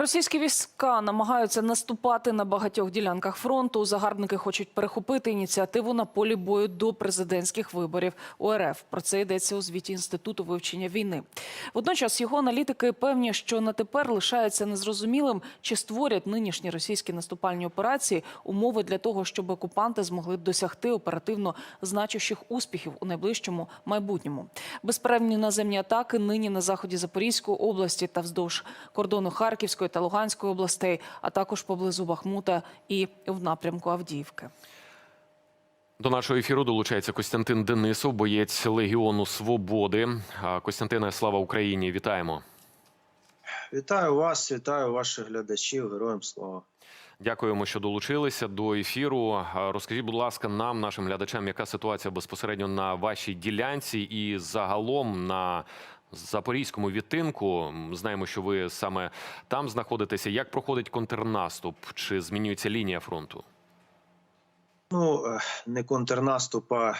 Російські війська намагаються наступати на багатьох ділянках фронту. Загарбники хочуть перехопити ініціативу на полі бою до президентських виборів УРФ. Про це йдеться у звіті інституту вивчення війни. Водночас його аналітики певні, що на тепер лишається незрозумілим, чи створять нинішні російські наступальні операції умови для того, щоб окупанти змогли досягти оперативно значущих успіхів у найближчому майбутньому. Безперервні наземні атаки нині на заході Запорізької області та вздовж кордону Харківської та Луганської областей, а також поблизу Бахмута і в напрямку Авдіївки. До нашого ефіру долучається Костянтин Денисов, боєць Легіону Свободи. Костянтине, слава Україні! Вітаємо! Вітаю вас, вітаю ваших глядачів. Героям слава. Дякуємо, що долучилися до ефіру. Розкажіть, будь ласка, нам, нашим глядачам, яка ситуація безпосередньо на вашій ділянці і загалом на запорізькому відтинку. Знаємо, що ви саме там знаходитеся. Як проходить контрнаступ? Чи змінюється лінія фронту? Ну, е, не контрнаступ, а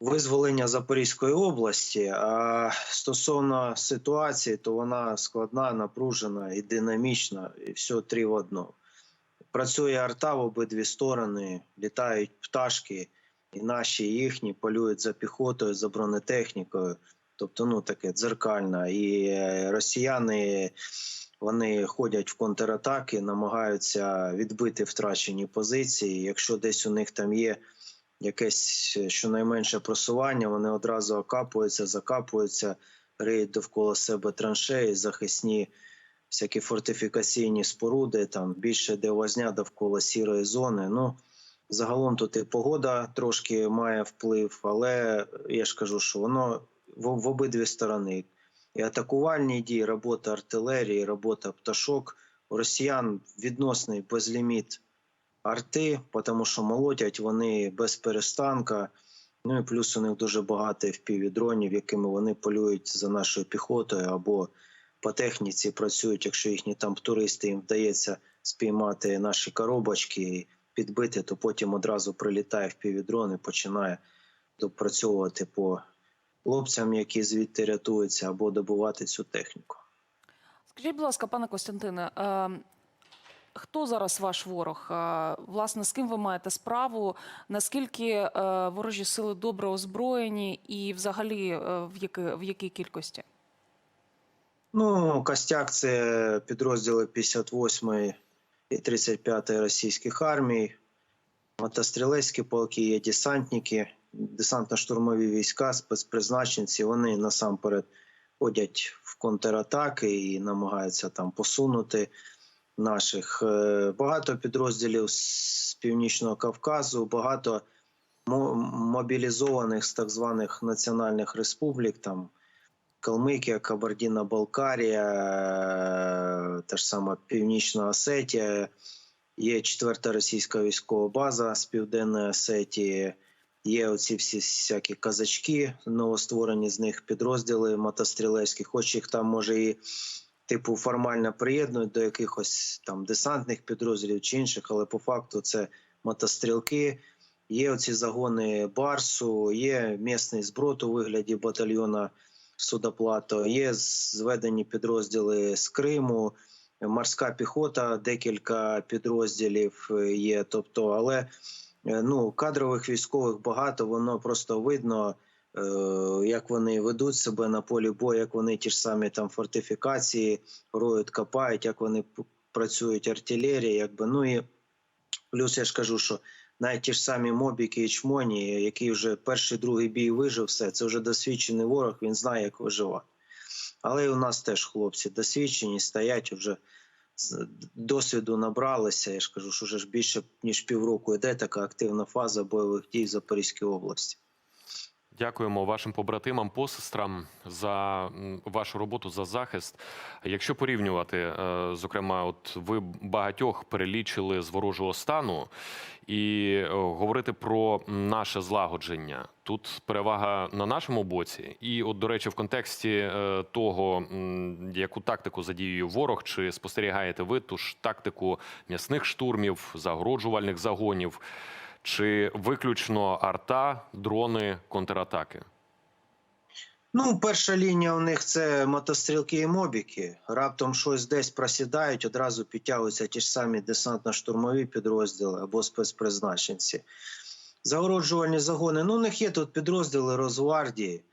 визволення Запорізької області. А стосовно ситуації, то вона складна, напружена і динамічна, і все три в одному. Працює арта в обидві сторони, літають пташки, і наші, і їхні полюють за піхотою, за бронетехнікою. Тобто, ну таке дзеркально. І е, росіяни вони ходять в контратаки, намагаються відбити втрачені позиції. Якщо десь у них там є якесь е, щонайменше просування, вони одразу окапуються, закапуються, риють довкола себе траншеї, захисні всякі фортифікаційні споруди, там більше де возня довкола сірої зони. Ну, загалом тут і погода трошки має вплив, але я ж кажу, що воно в, в обидві сторони. І атакувальні дії, робота артилерії, робота пташок. У росіян відносний безліміт арти, тому що молотять вони без перестанка. Ну і плюс у них дуже багато fpv дронів, якими вони полюють за нашою піхотою або по техніці працюють, якщо їхні там туристи їм вдається спіймати наші коробочки і підбити, то потім одразу прилітає fpv дрон і починає допрацьовувати по хлопцям, які звідти рятуються, або добувати цю техніку. Скажіть, будь ласка, пане Костянтине, е, хто зараз ваш ворог? Е, Власне, з ким ви маєте справу? Наскільки е, ворожі сили добре озброєні, і взагалі в які, в якій кількості? Ну, Костяк це підрозділи 58 і 35 російських армій, мотострілецькі полки, є десантники, десантно-штурмові війська, спецпризначенці. Вони насамперед ходять в контратаки і намагаються там посунути наших. Е, Багато підрозділів з Північного Кавказу, багато мобілізованих з так званих національних республік. там Калмикія, Кабардіна-Балкарія, е, та ж сама Північна Осетія, є четверта російська військова база з Південної Осетії, є оці всі всякі казачки, новостворені з них підрозділи мотострілецькі, хоч їх там може і типу формально приєднують до якихось там десантних підрозділів чи інших, але по факту це мотострілки. Є оці загони Барсу, є місний зброд у вигляді батальйона Судоплато, є зведені підрозділи з Криму, морська піхота, декілька підрозділів е, є. Тобто, але ну кадрових військових багато, воно просто видно, е, як вони ведуть себе на полі бою, як вони ті ж самі там фортифікації роють, копають, як вони працюють артилерія, якби ну і плюс я ж кажу, що навіть ті ж самі мобіки і чмоні, який вже перший другий бій вижив, все це вже досвідчений ворог, він знає, як виживати. Але і у нас теж хлопці досвідчені, стоять вже досвіду набралися. Я ж кажу, що вже більше ніж півроку йде така активна фаза бойових дій в Запорізькій області. Дякуємо вашим побратимам, посестрам за вашу роботу за захист. Якщо порівнювати, е, зокрема, от ви багатьох перелічили з ворожого стану, і е, говорити про наше злагодження. Тут перевага на нашому боці. І, от, до речі, в контексті е, того, яку тактику задіює ворог, чи спостерігаєте ви ту ж тактику м'ясних штурмів, загороджувальних загонів. Чи виключно арта, дрони, контратаки? Ну, перша лінія у них це мотострілки і мобіки. Раптом щось десь просідають, одразу підтягуються ті ж самі десантно-штурмові підрозділи або спецпризначенці. Загороджувальні загони. Ну, у них є тут підрозділи Росгвардії.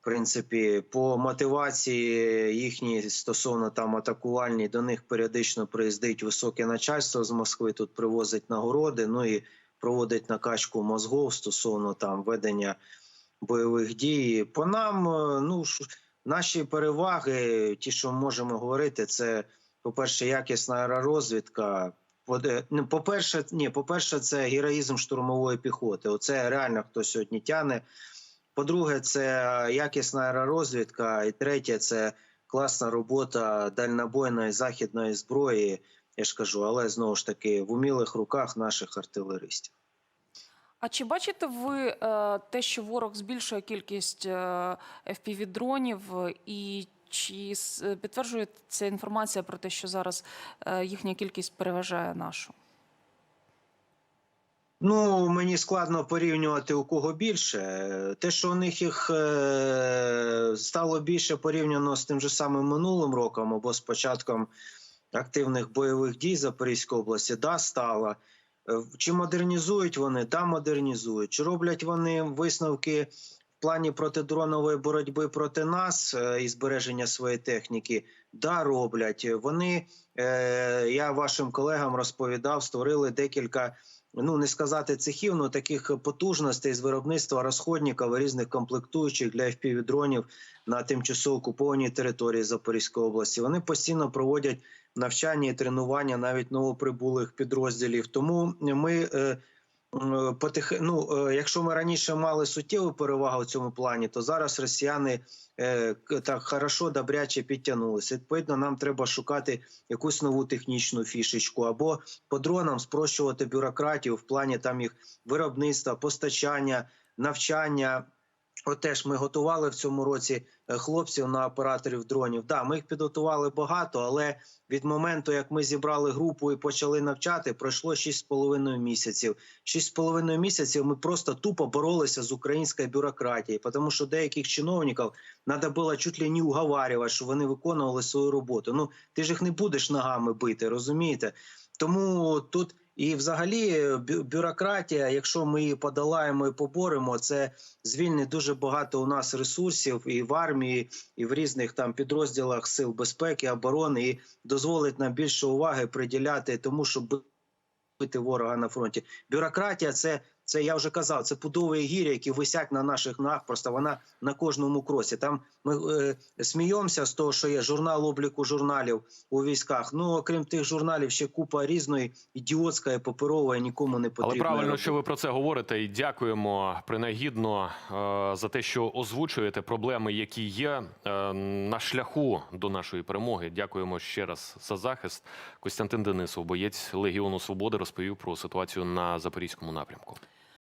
В принципі, по мотивації їхній стосовно там атакувальній, до них періодично приїздить високе начальство з Москви, тут привозить нагороди, ну і проводить накачку мозгов стосовно там ведення бойових дій. По нам, е, ну ш- наші переваги, ті, що можемо говорити, це по-перше, якісна аеророзвідка. По- ну, По-перше, ні, по-перше, це героїзм штурмової піхоти. Оце реально хто сьогодні тяне. По-друге, це якісна аеророзвідка. І третє, це класна робота дальнобойної західної зброї. Я ж кажу, але знову ж таки в умілих руках наших артилеристів. А чи бачите ви е, те, що ворог збільшує кількість е, FPV-дронів, е, і чи с- підтверджує ця інформація про те, що зараз їхня кількість переважає нашу? Ну, мені складно порівнювати у кого більше. Те, що у них їх стало більше порівняно з тим же самим минулим роком або з початком активних бойових дій Запорізької області, да, стало. Е, Чи модернізують вони? Да, модернізують. Чи роблять вони висновки в плані протидронової боротьби проти нас е, і збереження своєї техніки? Да, роблять. Вони, е, я вашим колегам розповідав, створили декілька ну не сказати цехів, але таких потужностей з виробництва розходників і різних комплектуючих для FPV-дронів на тимчасово окупованій території Запорізької області. Вони постійно проводять навчання і тренування навіть новоприбулих підрозділів. Тому ми. е, Потих... Ну, е, якщо ми раніше мали суттєву перевагу в цьому плані, то зараз росіяни е, так хорошо, добряче підтягнулися. Відповідно, нам треба шукати якусь нову технічну фішечку або по дронам спрощувати бюрократію в плані там їх виробництва, постачання, навчання. От ми готували в цьому році е, хлопців на операторів дронів. Да, ми їх підготували багато, але від моменту, як ми зібрали групу і почали навчати, пройшло 6,5 місяців. 6,5 місяців ми просто тупо боролися з українською бюрократією, тому що деяких чиновників треба було чуть ли не уговарювати, що вони виконували свою роботу. Ну ти ж їх не будеш ногами бити, розумієте? Тому тут і взагалі бю- бюрократія, якщо ми її подолаємо і поборемо, це звільнить дуже багато у нас ресурсів і в армії, і в різних там підрозділах сил безпеки, оборони, і дозволить нам більше уваги приділяти тому, щоб бити ворога на фронті. Бюрократія це. Це я вже казав, це пудові гірі, які висять на наших ногах. Просто вона на кожному кросі. Там ми е, сміємося з того, що є журнал обліку журналів у військах. Ну окрім тих журналів, ще купа різної ідіотської, паперової, нікому не потрібної. Але правильно, що ви про це говорите, і дякуємо принагідно е, за те, що озвучуєте проблеми, які є е, на шляху до нашої перемоги. Дякуємо ще раз за захист. Костянтин Денисов, боєць Легіону Свободи, розповів про ситуацію на запорізькому напрямку.